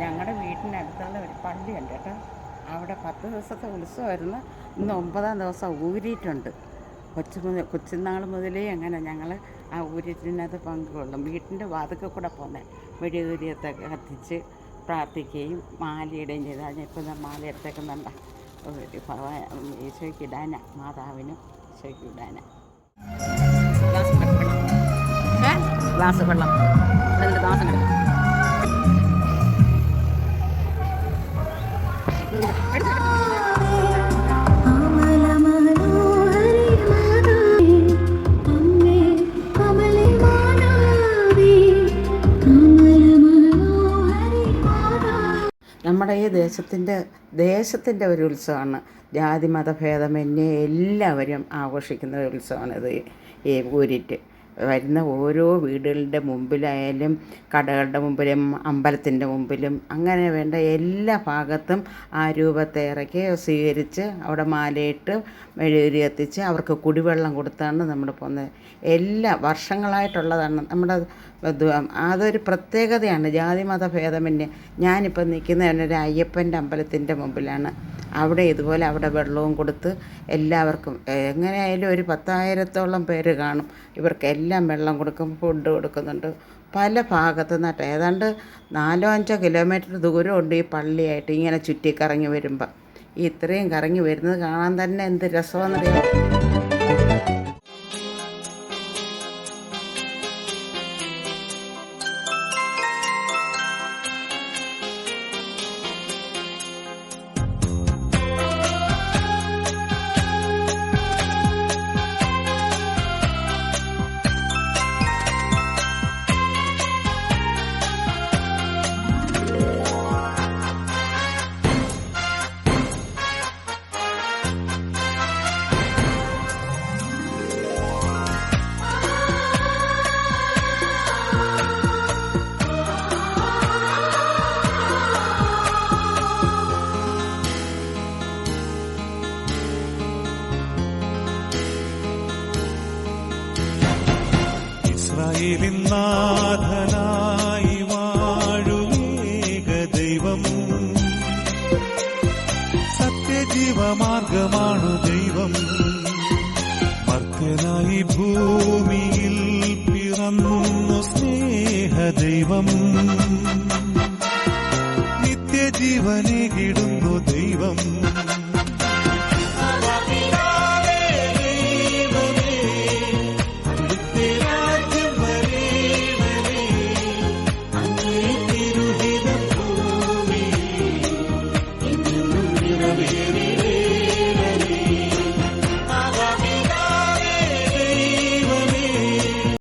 ഞങ്ങളുടെ വീട്ടിനടുത്തുള്ള ഒരു പള്ളിയുണ്ട് കേട്ടോ. അവിടെ പത്ത് ദിവസത്തെ ഉത്സവമായിരുന്നു ഇന്ന് ഒമ്പതാം ദിവസം ഊരിയിട്ടുണ്ട്. കൊച്ചു മുതൽ കൊച്ചുനാൾ മുതലേ അങ്ങനെ ഞങ്ങൾ ആ ഊരിറ്റിനകത്ത് പങ്കുകൊള്ളും. വീട്ടിന്റെ വാതിക്കൽ കൂടെ പോകുന്നത് ഊരിയത്തെ കത്തിച്ച് പ്രാർത്ഥിക്കുകയും മാലയിടുകയും ചെയ്താൽ ഇപ്പം മാല എടുത്തേക്കുന്നുണ്ട് ഈശോയ്ക്ക് ഇടാന. മാതാവിനും ഈശോയ്ക്ക് ഇടാന. ഗ്ലാസ് വെള്ളം. അതിന്റെ ഗ്ലാസ് വെള്ളം. ദേശത്തിന്റെ ദേശത്തിന്റെ ഒരു ഉത്സവമാണ്. ജാതി മതഭേദമന്യേ എല്ലാവരും ആഘോഷിക്കുന്ന ഒരു ഉത്സവമാണ് ഇത് ഈ ഊരിറ്റ് വരുന്ന ഓരോ വീടുകളുടെ മുമ്പിലായാലും കടകളുടെ മുമ്പിലും അമ്പലത്തിന്റെ മുമ്പിലും അങ്ങനെ വേണ്ട എല്ലാ ഭാഗത്തും ആ രൂപത്തെ ഇറക്കി സ്വീകരിച്ച് അവിടെ മാലയിട്ട് മെഴുകുരി കത്തിച്ച് അവർക്ക് കുടിവെള്ളം കൊടുത്താണ് നമ്മൾ പോകുന്നത്. എല്ലാ വർഷങ്ങളായിട്ടുള്ളതാണ് നമ്മുടെ അതൊരു പ്രത്യേകതയാണ് ജാതി മത ഭേദമന്യേ. ഞാനിപ്പോൾ നിൽക്കുന്ന ഒരു അയ്യപ്പന്റെ അമ്പലത്തിന്റെ മുമ്പിലാണ്. അവിടെ ഇതുപോലെ അവിടെ വെള്ളവും കൊടുത്ത് എല്ലാവർക്കും എങ്ങനെയായാലും ഒരു പത്തായിരത്തോളം പേര് കാണും. ഇവർക്കെല്ലാം വെള്ളം കൊടുക്കും ഫുഡ് കൊടുക്കുന്നുണ്ട്. പല ഭാഗത്തു നിന്നിട്ട് ഏതാണ്ട് നാലോ അഞ്ചോ കിലോമീറ്റർ ദൂരമുണ്ട് ഈ പള്ളിയായിട്ട് ഇങ്ങനെ ചുറ്റിക്കറങ്ങി വരുമ്പോൾ ഇത്രയും കറങ്ങി വരുന്നത് കാണാൻ തന്നെ എന്ത് രസമാണെന്നറിയാം? ഇസ്രായേലിൻ നാഥനായി വാഴുമേക ദൈവം. ദൈവം. ഭക്തനായി ഭൂമിയിൽ പിറന്നു സ്നേഹദൈവം നിത്യജീവനെ കിടുന്നു ദൈവം.